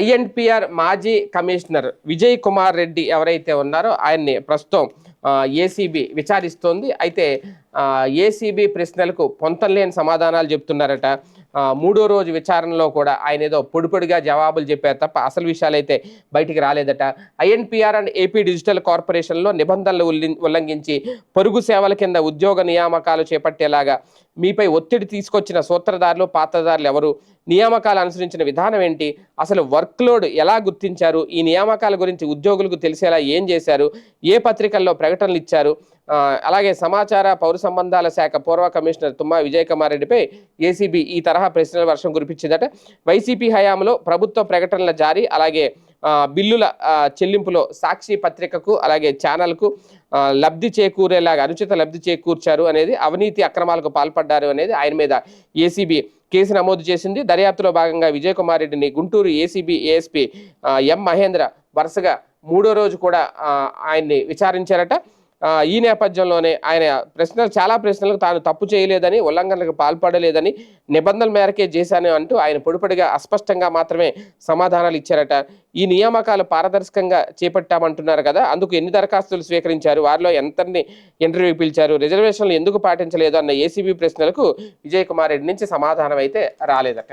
INPR మాజీ commissioner Vijay Kumar Reddy ఎవరైతే ఉన్నారో ఆయన్ని ప్రస్తుతం ఏసీబీ విచారిస్తోంది. అయితే ఏసీబీ ప్రశ్నలకు పొంతలేని సమాధానాలు చెప్తున్నారట. మూడో రోజు విచారణలో కూడా ఆయన ఏదో పొడిపొడిగా జవాబులు చెప్పారు తప్ప అసలు విషయాలు అయితే బయటికి రాలేదట. ఐఎన్పిఆర్ అండ్ ఏపీ డిజిటల్ కార్పొరేషన్లో నిబంధనలు ఉల్లి- ఉల్లంఘించి పొరుగు సేవల కింద ఉద్యోగ నియామకాలు చేపట్టేలాగా మీపై ఒత్తిడి తీసుకొచ్చిన సూత్రధారులు పాత్రధారులు ఎవరు? నియామకాలు అనుసరించిన విధానం ఏంటి? అసలు వర్క్లోడ్ ఎలా గుర్తించారు? ఈ నియామకాల గురించి ఉద్యోగులకు తెలిసేలా ఏం చేశారు? ఏ పత్రికల్లో ప్రకటనలు ఇచ్చారు? అలాగే సమాచార పౌర సంబంధాల శాఖ పూర్వ కమిషనర్ తుమ్మా విజయకుమార్ రెడ్డిపై ఏసీబీ ఈ తరహా ప్రశ్నల వర్షం కురిపించిందట. వైసీపీ హయాంలో ప్రభుత్వ ప్రకటనల జారీ అలాగే బిల్లుల చెల్లింపులో సాక్షి పత్రికకు అలాగే ఛానల్కు లబ్ధి చేకూరేలాగా అనుచిత లబ్ధి చేకూర్చారు అనేది అవినీతి అక్రమాలకు పాల్పడ్డారు అనేది ఆయన మీద ఏసీబీ కేసు నమోదు చేసింది. దర్యాప్తులో భాగంగా విజయకుమార్ రెడ్డిని Guntur ACB ASP M Mahendra వరుసగా మూడో రోజు కూడా ఆయన్ని విచారించారట. ఈ నేపథ్యంలోనే ఆయన ప్రశ్నలు చాలా ప్రశ్నలకు తాను తప్పు చేయలేదని ఉల్లంఘనలకు పాల్పడలేదని నిబంధనల మేరకే చేశాను అంటూ ఆయన పొడిపడిగా అస్పష్టంగా మాత్రమే సమాధానాలు ఇచ్చారట. ఈ నియామకాలు పారదర్శకంగా చేపట్టామంటున్నారు కదా అందుకు ఎన్ని దరఖాస్తులు స్వీకరించారు వారిలో ఎంతని ఇంటర్వ్యూ పిలిచారు రిజర్వేషన్లు ఎందుకు పాటించలేదు అన్న ఏసీబీ ప్రశ్నలకు విజయ్ కుమార్ రెడ్డి నుంచి సమాధానం అయితే రాలేదట.